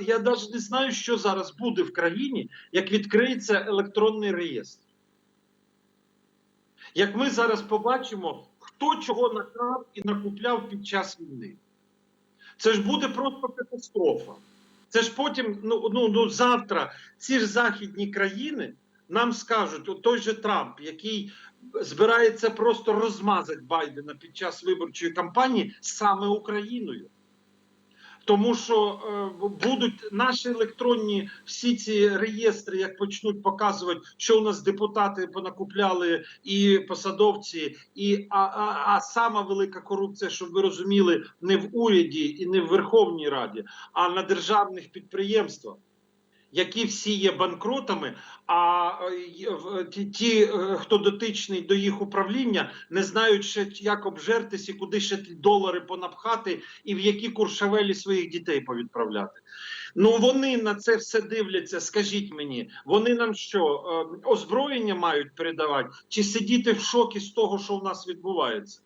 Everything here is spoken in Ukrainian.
Я навіть не знаю, що зараз буде в країні, як відкриється електронний реєстр. Як ми зараз побачимо, хто чого накрав і накупляв під час війни. Це ж буде просто катастрофа. Це ж потім, ну, ну, ну завтра ці ж західні країни нам скажуть, от той же Трамп, який збирається просто розмазати Байдена під час виборчої кампанії саме Україною. Тому що е, будуть наші електронні всі ці реєстри, як почнуть показувати, що у нас депутати понакупляли і посадовці, і а, а, а сама велика корупція, щоб ви розуміли, не в уряді і не в Верховній Раді, а на державних підприємствах. Які всі є банкротами, а е, ті, е, хто дотичний до їх управління, не знають ще як обжертись і куди ще долари понапхати, і в які куршавелі своїх дітей повідправляти. Ну вони на це все дивляться. Скажіть мені, вони нам що е, озброєння мають передавати, чи сидіти в шокі з того, що в нас відбувається?